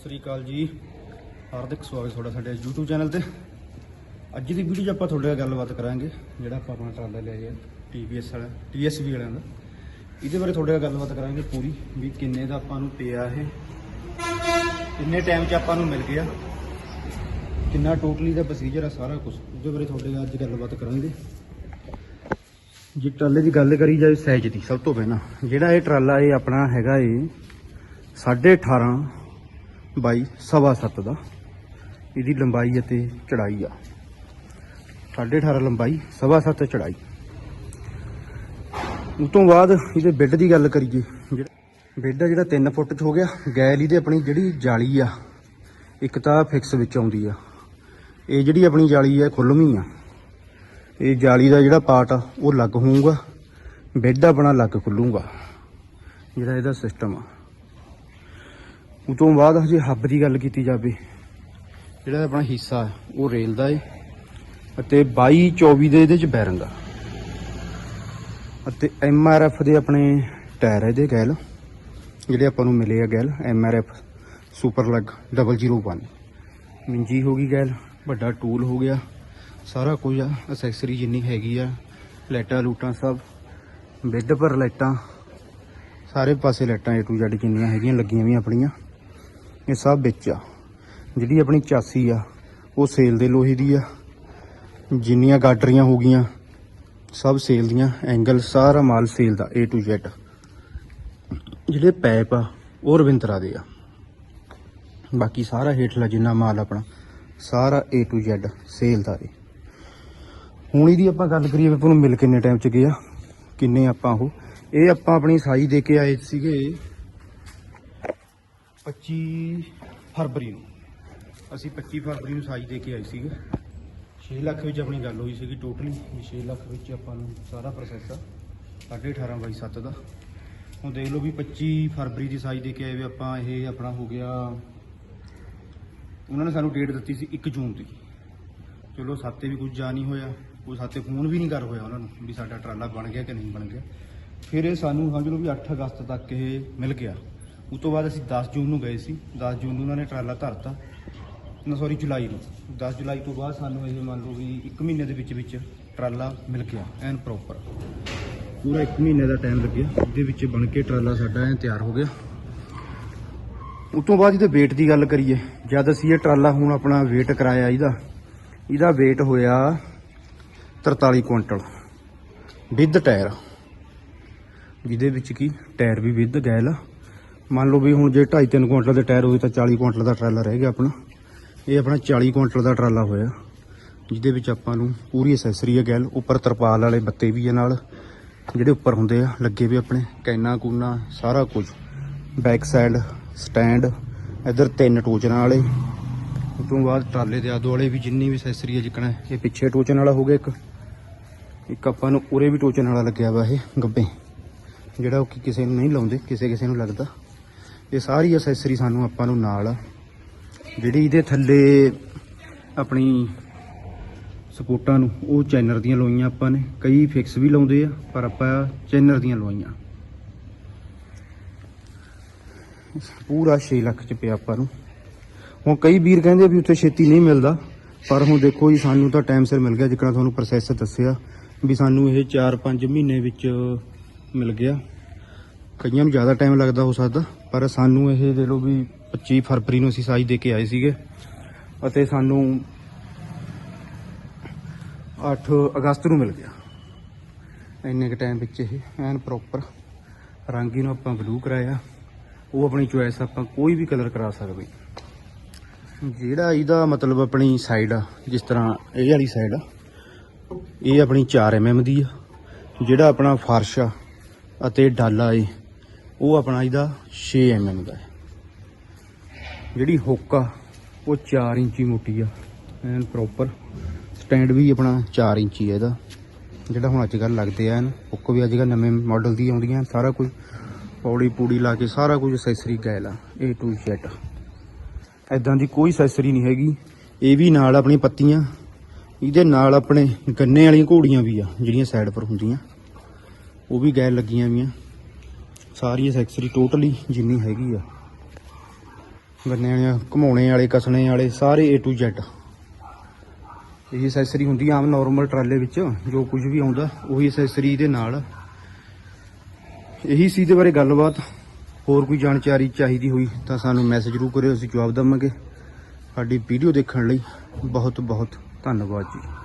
ਸਤਿ ਸ੍ਰੀ ਅਕਾਲ ਜੀ। ਹਾਰਦਿਕ ਸਵਾਗਤ ਤੁਹਾਡਾ ਸਾਡੇ YouTube ਚੈਨਲ ਤੇ। ਅੱਜ ਦੀ ਵੀਡੀਓ 'ਚ ਆਪਾਂ ਤੁਹਾਡੇ ਨਾਲ ਗੱਲਬਾਤ ਕਰਾਂਗੇ, ਜਿਹੜਾ ਆਪਾਂ ਆਪਣਾ ਟਰਾਲਾ ਲਿਆ ਗਿਆ TVS ਵਾਲਾ, TSV ਵਾਲਿਆਂ ਦਾ। ਇਹਦੇ ਬਾਰੇ ਤੁਹਾਡੇ ਨਾਲ ਗੱਲਬਾਤ ਕਰਾਂਗੇ ਪੂਰੀ, ਵੀ ਕਿੰਨੇ ਦਾ ਆਪਾਂ ਨੂੰ ਪਿਆ ਇਹ, ਕਿੰਨੇ ਟਾਈਮ 'ਚ ਆਪਾਂ ਨੂੰ ਮਿਲ ਗਿਆ, ਕਿੰਨਾ ਟੋਟਲੀ ਦਾ ਪ੍ਰੋਸੀਜਰ ਆ ਸਾਰਾ ਕੁਝ ਉਹਦੇ ਬਾਰੇ ਤੁਹਾਡੇ ਨਾਲ ਅੱਜ ਗੱਲਬਾਤ ਕਰਾਂਗੇ। ਜੇ ਟਰਾਲੇ ਦੀ ਗੱਲ ਕਰੀ ਜਾਵੇ ਸਾਈਜ਼ ਦੀ, ਸਭ ਤੋਂ ਪਹਿਲਾਂ, ਜਿਹੜਾ ਇਹ ਟਰਾਲਾ ਇਹ ਆਪਣਾ ਹੈਗਾ ਇਹ 18.5 ਬਾਈ, ਸਵਾ ਸੱਤ ਦਾ। ਇਹਦੀ ਲੰਬਾਈ ਅਤੇ ਚੜਾਈ ਆ। 18.5 ਲੰਬਾਈ, ਸਵਾ ਸੱਤ ਚੜਾਈ। ਉਸ ਤੋਂ ਬਾਅਦ ਇਹਦੇ ਬੈੱਡ ਦੀ ਗੱਲ ਕਰੀਏ। ਜਿਹੜਾ ਬੈੱਡ ਆ, ਜਿਹੜਾ 3 ਫੁੱਟ ਚ ਹੋ ਗਿਆ। ਗੈਲ ਇਹਦੇ ਆਪਣੀ ਜਿਹੜੀ ਜਾਲੀ ਆ, ਇੱਕ ਤਾਂ ਫਿਕਸ ਵਿੱਚ ਆਉਂਦੀ ਆ। ਇਹ ਜਿਹੜੀ ਆਪਣੀ ਜਾਲੀ ਆ ਖੁੱਲਵੀਂ ਆ। ਇਹ ਜਾਲੀ ਦਾ ਜਿਹੜਾ ਪਾਰਟ ਆ, ਉਹ ਲੱਗ ਹੋਊਗਾ। ਬੈੱਡ ਆਪਣਾ ਲੱਗ ਖੁੱਲੂਗਾ। ਜਿਹੜਾ ਇਹਦਾ ਸਿਸਟਮ ਆ। ਉਹ ਤੋਂ ਬਾਅਦ ਹਜੇ ਹੱਬ ਦੀ ਗੱਲ ਕੀਤੀ ਜਾਵੇ, ਜਿਹੜਾ ਆਪਣਾ ਹਿੱਸਾ ਉਹ ਰੇਲ ਦਾ ਹੈ ਅਤੇ 22 24 ਦੇ ਇਹਦੇ ਚ ਬੈਰਿੰਗ। ਆ ਅਤੇ ਐਮ ਆਰ ਐਫ ਦੇ ਆਪਣੇ ਟਾਇਰ ਇਹਦੇ ਗੈਲ ਜਿਹੜੇ ਆਪਾਂ ਨੂੰ ਮਿਲੇ ਆ ਗੈਲ ਐਮ ਆਰ ਐਫ ਸੁਪਰ ਲੱਗ 001 ਮਿੰਜੀ ਹੋ ਗਈ ਗੈਲ ਵੱਡਾ ਟੂਲ ਹੋ ਗਿਆ, ਸਾਰਾ ਕੁਝ ਆ, ਅਸੈਸਰੀ ਜਿੰਨੀ ਹੈਗੀ ਆ, ਲਾਈਟਾਂ ਲੂਟਾਂ ਸਭ, ਬੈੱਡ ਪਰ ਲਾਈਟਾਂ, ਸਾਰੇ ਪਾਸੇ ਲਾਈਟਾਂ ਏ ਟੂ ਜ਼ੈਡ ਜਿੰਨੀਆਂ ਹੈਗੀਆਂ, ਲੱਗੀਆਂ ਵੀ ਆਪਣੀਆਂ। ਇਹ ਸਭ ਵਿੱਚ ਆ। ਜਿਹੜੀ ਆਪਣੀ ਚਾਸੀ ਆ, ਉਹ ਸੇਲ ਦੇ ਲੋਹੇ ਦੀ ਆ। ਜਿੰਨੀਆਂ ਗਾਡਰੀਆਂ ਹੋ ਗਈਆਂ, ਸਭ ਸੇਲ ਦੀਆਂ। ਐਂਗਲ ਸਾਰਾ ਮਾਲ ਸੇਲ ਦਾ, A to Z ਜਿਹੜੇ ਪੈਪ ਆ, ਉਹ ਰਵਿੰਦਰਾ ਦੇ ਆ। ਬਾਕੀ ਸਾਰਾ ਹੇਠਲਾ ਜਿੰਨਾ ਮਾਲ ਆਪਣਾ, ਸਾਰਾ A to Z, ਸੇਲ ਦਾ ਏ। ਹੁਣ ਇਹਦੀ ਆਪਾਂ ਗੱਲ ਕਰੀਏ ਵੀ ਆਪਾਂ ਮਿਲ ਕਿੰਨੇ ਟਾਈਮ ਚ ਗਿਆ, ਕਿੰਨੇ ਆਪਾਂ ਉਹ। ਇਹ ਆਪਾਂ ਆਪਣੀ ਸਾਈ ਦੇ ਕੇ ਆਏ ਸੀਗੇ 25 ਫਰਵਰੀ ਨੂੰ। ਅਸੀਂ 25 ਫਰਵਰੀ ਨੂੰ ਸਾਈ ਦੇ ਕੇ ਆਏ ਸੀਗੇ। 6 ਲੱਖ ਵਿੱਚ ਆਪਣੀ ਗੱਲ ਹੋਈ ਸੀਗੀ ਟੋਟਲੀ 6 ਲੱਖ ਵਿੱਚ ਆਪਾਂ ਨੂੰ ਸਾਰਾ ਪ੍ਰੋਸੈਸ ਆ 18.5 ਬਾਈ 7 ਦਾ। ਹੁਣ ਦੇਖ ਲਓ ਵੀ 25 ਫਰਵਰੀ ਦੀ ਸਾਈ ਦੇ ਕੇ ਆਏ ਵੀ ਆਪਾਂ ਇਹ ਆਪਣਾ ਹੋ ਗਿਆ, ਉਹਨਾਂ ਨੇ ਸਾਨੂੰ ਡੇਟ ਦਿੱਤੀ ਸੀ 1 ਜੂਨ ਦੀ। ਚਲੋ ਸਾਤੇ ਵੀ ਕੁਝ ਜਾ ਨਹੀਂ ਹੋਇਆ, ਕੋਈ ਸਾਤੇ ਫੋਨ ਵੀ ਨਹੀਂ ਕਰ ਹੋਇਆ ਉਹਨਾਂ ਨੂੰ ਵੀ ਸਾਡਾ ਟਰਾਲਾ ਬਣ ਗਿਆ ਕਿ ਨਹੀਂ ਬਣ ਗਿਆ। ਫਿਰ ਇਹ ਸਾਨੂੰ ਸਮਝ ਲਓ ਵੀ 8 ਅਗਸਤ ਤੱਕ ਇਹ ਮਿਲ ਗਿਆ। ਉਸ ਤੋਂ ਬਾਅਦ ਅਸੀਂ 10 ਜੂਨ ਨੂੰ ਗਏ ਸੀ। 10 ਜੂਨ ਨੂੰ ਉਹਨਾਂ ਨੇ ਟਰਾਲਾ ਧਰਤਾ। ਨਾ ਸੌਰੀ ਜੁਲਾਈ ਨੂੰ। 10 ਜੁਲਾਈ ਤੋਂ ਬਾਅਦ ਸਾਨੂੰ ਇਹ ਮੰਨ ਲਓ ਵੀ 1 ਮਹੀਨੇ ਦੇ ਵਿੱਚ ਵਿੱਚ ਟਰਾਲਾ ਮਿਲ ਗਿਆ, ਐਨ ਪ੍ਰੋਪਰ ਪੂਰਾ 1 ਮਹੀਨੇ ਦਾ ਟਾਈਮ ਲੱਗਿਆ। ਉਹਦੇ ਵਿੱਚ ਬਣ ਕੇ ਟਰਾਲਾ ਸਾਡਾ ਐਨ ਤਿਆਰ ਹੋ ਗਿਆ। ਉਸ ਤੋਂ ਬਾਅਦ ਇਹਦੇ weight ਦੀ ਗੱਲ ਕਰੀਏ, ਜਦ ਅਸੀਂ ਇਹ ਟਰਾਲਾ ਹੁਣ ਆਪਣਾ weight ਕਰਾਇਆ ਇਹਦਾ ਇਹਦਾ weight ਹੋਇਆ 43 ਕੁਇੰਟਲ। ਵਿਦ ਟਾਇਰ ਜਿਹਦੇ ਵਿੱਚ ਕੀ? Tyre we with ਗੈਲ। ਆ ਮੰਨ ਲਓ ਵੀ ਹੁਣ ਜੇ 2.5 3 ਕੁਇੰਟਲ ਦੇ ਟਾਇਰ ਹੋਏ ਤਾਂ 40 ਕੁਇੰਟਲ ਦਾ ਟਰਾਲਾ ਰਹਿ ਗਿਆ ਆਪਣਾ। ਇਹ ਆਪਣਾ 40 ਕੁਇੰਟਲ ਦਾ ਟਰਾਲਾ ਹੋਇਆ, ਜਿਹਦੇ ਵਿੱਚ ਆਪਾਂ ਨੂੰ ਪੂਰੀ ਐਸੈਸਰੀ ਹੈ ਗੈਲ, ਉੱਪਰ ਤਰਪਾਲ ਵਾਲੇ ਬੱਤੇ ਵੀ ਹੈ ਨਾਲ, ਜਿਹੜੇ ਉੱਪਰ ਹੁੰਦੇ ਆ, ਲੱਗੇ ਵੀ ਆਪਣੇ, ਕੈਨਾ, ਕੂਨਾ, ਸਾਰਾ ਕੁਝ। ਬੈਕ ਸਾਈਡ, ਸਟੈਂਡ, ਇਧਰ ਤਿੰਨ ਟੋਚਨਾਂ ਵਾਲੇ, ਉਸ ਤੋਂ ਬਾਅਦ ਟਰਾਲੇ ਦੇ ਆਦੋ ਵਾਲੇ ਵੀ ਜਿੰਨੀ ਵੀ ਐਸੈਸਰੀ ਹੈ ਜਿੱਕਣਾ, ਇਹ ਪਿੱਛੇ ਟੋਚਨ ਵਾਲਾ ਹੋ ਗਿਆ ਇੱਕ। ਇੱਕ ਆਪਾਂ ਨੂੰ ਉਰੇ ਵੀ ਟੋਚਨ ਵਾਲਾ ਲੱਗਿਆ ਵਾ ਇਹ ਗੱਬੇ, ਜਿਹੜਾ ਉਹ ਕਿ ਕਿਸੇ ਨੂੰ ਨਹੀਂ ਲਾਉਂਦੇ, ਕਿਸੇ ਕਿਸੇ ਨੂੰ ਲੱਗਦਾ। ਇਹ ਸਾਰੀ ਅਸੈਸਰੀ ਸਾਨੂੰ ਆਪਾਂ ਨੂੰ ਨਾਲ ਆ। ਜਿਹੜੀ ਇਹਦੇ ਥੱਲੇ ਆਪਣੀ ਸਪੋਰਟਾਂ ਨੂੰ, ਉਹ ਚੈਨਰ ਦੀਆਂ ਲਵਾਈਆਂ ਆਪਾਂ ਨੇ। ਕਈ ਫਿਕਸ ਵੀ ਲਾਉਂਦੇ ਆ, ਪਰ ਆਪਾਂ ਚੈਨਰ ਦੀਆਂ ਲਵਾਈਆਂ। ਪੂਰਾ 6 ਲੱਖ ਚ ਪਿਆ ਆਪਾਂ ਨੂੰ। ਹੁਣ ਕਈ ਵੀਰ ਕਹਿੰਦੇ ਵੀ ਉੱਥੇ ਛੇਤੀ ਨਹੀਂ ਮਿਲਦਾ, ਪਰ ਹੁਣ ਦੇਖੋ ਜੀ, ਸਾਨੂੰ ਤਾਂ ਟਾਈਮ ਸਿਰ ਮਿਲ ਗਿਆ ਜਿੱਕਣਾ ਤੁਹਾਨੂੰ ਪ੍ਰੋਸੈਸ ਦੱਸਿਆ ਵੀ ਸਾਨੂੰ ਇਹ 4-5 ਮਹੀਨੇ ਵਿੱਚ ਮਿਲ ਗਿਆ। ਕਈਆਂ ਨੂੰ ਜ਼ਿਆਦਾ ਟਾਈਮ ਲੱਗਦਾ ਹੋ ਸਕਦਾ, ਪਰ ਸਾਨੂੰ ਇਹ ਦੇ ਲਓ ਵੀ 25 ਫਰਵਰੀ ਨੂੰ ਅਸੀਂ ਸਾਈ ਦੇ ਕੇ ਆਏ ਸੀਗੇ ਅਤੇ ਸਾਨੂੰ 8 ਅਗਸਤ ਨੂੰ ਮਿਲ ਗਿਆ। ਇੰਨੇ ਕ ਟਾਈਮ ਵਿੱਚ ਇਹ ਐਨ ਪ੍ਰੋਪਰ ਰੰਗ ਹੀ ਨੂੰ ਆਪਾਂ ਬਲੂ ਕਰਾਇਆ। ਉਹ ਆਪਣੀ ਚੁਆਇਸ ਆਪਾਂ ਕੋਈ ਵੀ ਕਲਰ ਕਰਾ ਸਕਦੇ ਜਿਹੜਾ ਇਹਦਾ ਮਤਲਬ ਆਪਣੀ ਸਾਈਡ ਆ, ਜਿਸ ਤਰ੍ਹਾਂ ਇਹ ਵਾਲੀ ਸਾਈਡ ਆ, ਇਹ ਆਪਣੀ 4 mm ਦੀ ਆ। ਜਿਹੜਾ ਆਪਣਾ ਫਰਸ਼ ਆ ਅਤੇ ਡਾਲਾ ਏ ਉਹ ਆਪਣਾ ਇਹਦਾ 6 mm ਦਾ ਹੈ। ਜਿਹੜੀ ਹੁੱਕ ਆ, ਉਹ 4 ਇੰਚੀ ਮੋਟੀ ਆ, ਐਨ ਪ੍ਰੋਪਰ ਸਟੈਂਡ ਵੀ ਆਪਣਾ 4 ਇੰਚੀ ਹੈ ਇਹਦਾ। ਜਿਹੜਾ ਹੁਣ ਅੱਜ ਕੱਲ੍ਹ ਲੱਗਦੇ ਆ, ਐਨ ਹੁੱਕ ਵੀ ਅੱਜ ਕੱਲ੍ਹ ਨਵੇਂ ਮਾਡਲ ਦੀ ਆਉਂਦੀਆਂ ਸਾਰਾ ਕੁਝ ਪੌੜੀ ਪੂੜੀ ਲਾ ਕੇ ਸਾਰਾ ਕੁਝ ਅਸੈਸਰੀ ਗੈਲ ਆ, A to Z ਐਦਾਂ ਦੀ ਕੋਈ ਅਸੈਸਰੀ ਨਹੀਂ ਹੈਗੀ। ਇਹ ਵੀ ਨਾਲ ਆਪਣੀ ਪੱਤੀਆਂ, ਇਹਦੇ ਨਾਲ ਆਪਣੇ ਗੰਨੇ ਵਾਲੀਆਂ ਘੋੜੀਆਂ ਵੀ ਆ, ਜਿਹੜੀਆਂ ਸਾਈਡ ਪਰ ਹੁੰਦੀਆਂ। ਉਹ ਵੀ ਗੈਲ ਲੱਗੀਆਂ ਵੀਆਂ ਸਾਰੀ ਅਸੈਸਰੀ ਟੋਟਲੀ ਜਿੰਨੀ ਹੈਗੀ ਆ। ਗੰਨੇ ਵਾਲੇ ਘਮਾਉਣੇ ਵਾਲੇ, ਕਸਣੇ ਵਾਲੇ, ਸਾਰੇ A to Z ਇਹ ਐਕਸੈਸਰੀ ਹੁੰਦੀ ਆਮ ਨਾਰਮਲ ਟਰਾਲੇ ਵਿੱਚ, ਜੋ ਕੁਝ ਵੀ ਆਉਂਦਾ, ਉਹੀ ਐਕਸੈਸਰੀ ਦੇ ਨਾਲ। ਇਹੀ ਸੀ ਦੇ ਬਾਰੇ ਗੱਲਬਾਤ। ਹੋਰ ਕੋਈ ਜਾਣਕਾਰੀ ਚਾਹੀਦੀ ਹੋਈ ਤਾਂ ਸਾਨੂੰ ਮੈਸੇਜ ਜ਼ਰੂਰ ਕਰਿਓ, ਅਸੀਂ ਜਵਾਬ ਦੇਵਾਂਗੇ। ਸਾਡੀ ਵੀਡੀਓ ਦੇਖਣ ਲਈ ਬਹੁਤ ਬਹੁਤ ਧੰਨਵਾਦ ਜੀ।